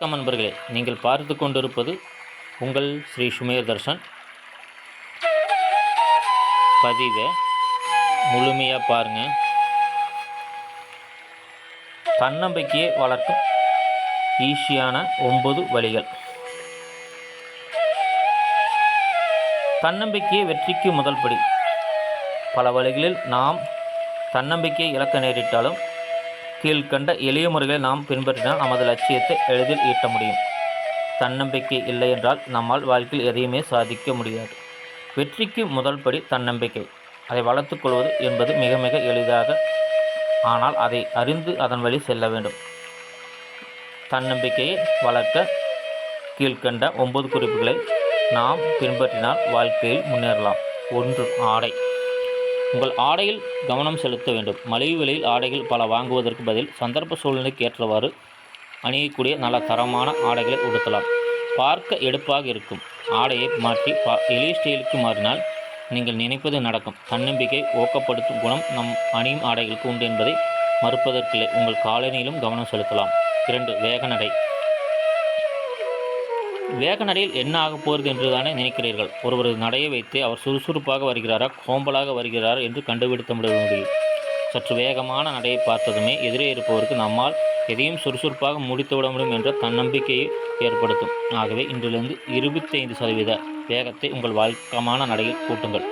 வணக்கம் நண்பர்களே. நீங்கள் பார்த்து கொண்டிருப்பது உங்கள் ஸ்ரீ சுமேர் தர்ஷன். பதிவை முழுமையாக பாருங்கள் தன்னம்பிக்கையை வளர்க்கும் ஈஸியான ஒன்பது வழிகள். தன்னம்பிக்கையை வெற்றிக்கு முதல் படி. பல வழிகளில் நாம் தன்னம்பிக்கையை இழக்க நேரிட்டாலும் கீழ்கண்ட எளிய முறைகளை நாம் பின்பற்றினால் நமது லட்சியத்தை எளிதில் ஈட்ட முடியும். தன்னம்பிக்கை இல்லை என்றால் நம்மால் வாழ்க்கையில் எதையுமே சாதிக்க முடியாது. வெற்றிக்கு முதல் படி தன்னம்பிக்கை. அதை வளர்த்துக் கொள்வது என்பது மிக மிக எளிதாக. ஆனால் அதை அறிந்து அதன் வழி செல்ல வேண்டும். தன்னம்பிக்கையை வளர்க்க கீழ்கண்ட ஒன்பது குறிப்புகளை நாம் பின்பற்றினால் வாழ்க்கையில் முன்னேறலாம். ஒன்று ஆடை. உங்கள் ஆடையில் கவனம் செலுத்த வேண்டும். மலிவு விலையில் ஆடைகள் பல வாங்குவதற்கு பதில் சந்தர்ப்ப சூழ்நிலைக்கு ஏற்றவாறு அணியக்கூடிய நல்ல தரமான ஆடைகளை உடுத்தலாம். பார்க்க எடுப்பாக இருக்கும். ஆடையை மாற்றி பா எளிய ஸ்டைலுக்கு மாறினால் நீங்கள் நினைப்பது நடக்கும். தன்னம்பிக்கை ஊக்கப்படுத்தும் குணம் நம் அணியும் ஆடைகளுக்கு உண்டு என்பதை மறுப்பதற்கில்லை. உங்கள் காலனியிலும் கவனம் செலுத்தலாம். இரண்டு வேக நடை. வேக நடையில் என்ன ஆகப் போகிறது என்று தானே நினைக்கிறீர்கள்? ஒருவரது நடையை வைத்து அவர் சுறுசுறுப்பாக வருகிறாரா? கோம்பலாக வருகிறாரா என்று கண்டுபிடித்து முடியும் சற்று வேகமான நடையை பார்த்ததுமே எதிரே இருப்பவருக்கு நம்மால் எதையும் சுறுசுறுப்பாக முடித்துவிட முடியும் என்ற தன்னம்பிக்கையை ஏற்படுத்தும். ஆகவே இன்றிலிருந்து இருபத்தைந்து சதவீத வேகத்தை உங்கள் வழக்கமான நடையில் கூட்டுங்கள்.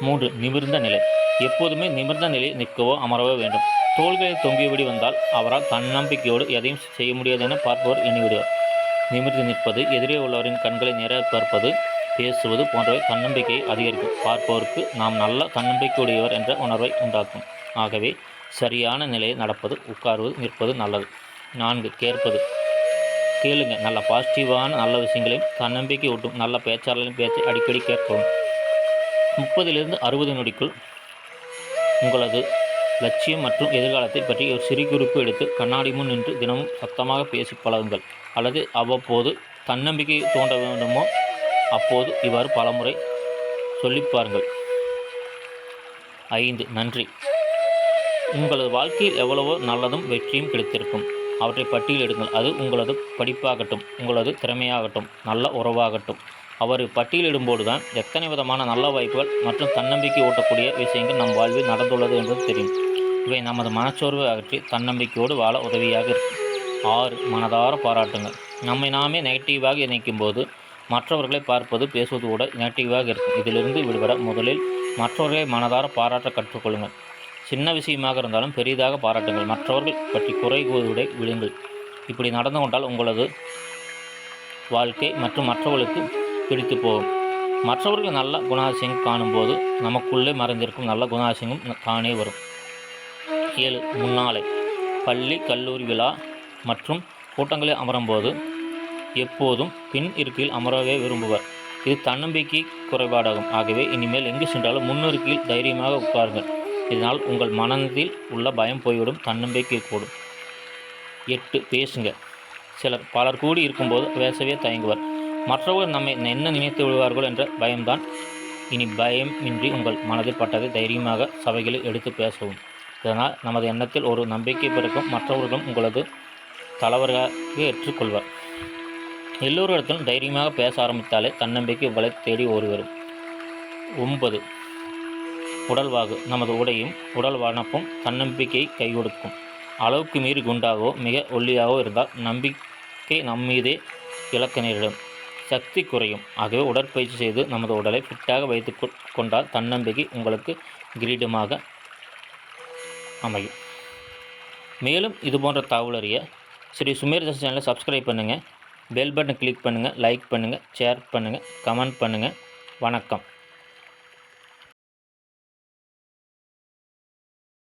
மூன்று நிமிர்ந்த நிலை. எப்போதுமே நிமிர்ந்த நிலையில் நிற்கவோ அமரவோ வேண்டும். தோள்களை தொங்கியபடி வந்தால் அவரால் தன்னம்பிக்கையோடு எதையும் செய்ய முடியாது என பார்ப்பவர் எண்ணிவிடுவார். நிமிர்ந்து நிற்பது எதிரே உள்ளவரின் கண்களை நேர பார்ப்பது பேசுவது போன்றவை தன்னம்பிக்கையை அதிகரிக்கும். பார்ப்பவருக்கு நாம் நல்ல தன்னம்பிக்கையுடையவர் என்ற உணர்வை உண்டாக்கும். ஆகவே சரியான நிலையில் நடப்பது உட்கார்வது நிற்பது நல்லது. நான்கு கேட்பது. கேளுங்க நல்ல பாசிட்டிவான நல்ல விஷயங்களையும் தன்னம்பிக்கை ஊட்டும் நல்ல பேச்சாளர்களின் பேச்சை அடிக்கடி கேட்கவும். முப்பதிலிருந்து அறுபது நொடிக்குள் உங்களது லட்சியம் மற்றும் எதிர்காலத்தை பற்றி ஒரு சிறு குறிப்பு எடுத்து கண்ணாடி முன் நின்று தினமும் சத்தமாக பேசி பழகுங்கள். அல்லது அவ்வப்போது தன்னம்பிக்கை தோன்ற வேண்டுமோ அப்போது இவ்வாறு பலமுறை சொல்லிப்பாருங்கள் ஐந்து நன்றி. உங்களது வாழ்க்கையில் எவ்வளவோ நல்லதும் வெற்றியும் கிடைத்திருக்கும். அவற்றை பட்டியலிடுங்கள் அது உங்களது படிப்பாகட்டும் உங்களது திறமையாகட்டும் நல்ல உறவாகட்டும். அவர் பட்டியலிடும்போது தான் எத்தனை விதமான நல்ல வாய்ப்புகள் மற்றும் தன்னம்பிக்கை ஊட்டக்கூடிய விஷயங்கள் நம் வாழ்வில் நடந்துள்ளது என்பது தெரியும். இவை நமது மனச்சோர்வை அகற்றி தன்னம்பிக்கையோடு வாழ உதவியாக இருக்கும். ஆறு மனதார பாராட்டுங்கள். நம்மை நாமே நெகட்டிவாக நினைக்கும் போது மற்றவர்களை பார்ப்பது பேசுவது கூட நெகட்டிவாக இருக்கும். இதிலிருந்து விடுபட முதலில் மற்றவர்களை மனதார பாராட்ட கற்றுக்கொள்ளுங்கள். சின்ன விஷயமாக இருந்தாலும் பெரிதாக பாராட்டுங்கள். மற்றவர்கள் பற்றி குறை கூறுவதை விடுங்கள். இப்படி நடந்து கொண்டால் உங்களது வாழ்க்கை மற்றும் மற்றவர்களுக்கு பிடித்து போகும். மற்றவர்கள் நல்ல குணாதிசயம் காணும்போது நமக்குள்ளே மறைந்திருக்கும் நல்ல குணாதிசயமும் தானே வரும். ஏழு முன்னாலே பள்ளி கல்லூரி விழா மற்றும் கூட்டங்களில் அமரும்போது எப்போதும் பின் இருக்கையில் அமரவே விரும்புவர். இது தன்னம்பிக்கை குறைபாடாகும். ஆகவே இனிமேல் எங்கு சென்றாலும் முன்னிருக்கையில் தைரியமாக உட்காருங்கள். இதனால் உங்கள் மனதில் உள்ள பயம் போய்விடும் தன்னம்பிக்கை கூடும். எட்டு பேசுங்க. சிலர் பலர் கூடி இருக்கும்போது பேசவே தயங்குவர். மற்றவர்கள் நம்மை என்ன நினைத்து விடுவார்கள் என்ற பயம்தான். இனி பயமின்றி உங்கள் மனதில் பட்டதை தைரியமாக சபைகளில் எடுத்து பேசவும். இதனால் நமது எண்ணத்தில் ஒரு நம்பிக்கை பிறக்கும். மற்றவர்களும் உங்களது தலைவராக ஏற்றுக்கொள்வார். எல்லோரிடத்திலும் தைரியமாக பேச ஆரம்பித்தாலே தன்னம்பிக்கை வலை தேடி ஓடி வரும் ஒன்பது. உடல்வாகு. நமது உடையும் உடல் வனப்பும் தன்னம்பிக்கையை கை கொடுக்கும் அளவுக்கு மீறி குண்டாகவோ மிக ஒல்லியாகவோ இருந்தால் நம்பிக்கை நம்மீதே இழக்க நேரிடும். சக்தி குறையும். ஆகவே உடற்பயிற்சி செய்து நமது உடலை ஃபிட்டாக வைத்து கொண்டால் தன்னம்பிக்கை உங்களுக்கு கிரீடமாக அமையும். மேலும் இது போன்ற தகவல் அறிய ஸ்ரீ சுமேர் தஸ் சேனலை சப்ஸ்கிரைப் பண்ணுங்கள் பெல் பட்டன் கிளிக் பண்ணுங்கள் லைக் பண்ணுங்கள் ஷேர் பண்ணுங்கள் கமெண்ட் பண்ணுங்கள் வணக்கம்.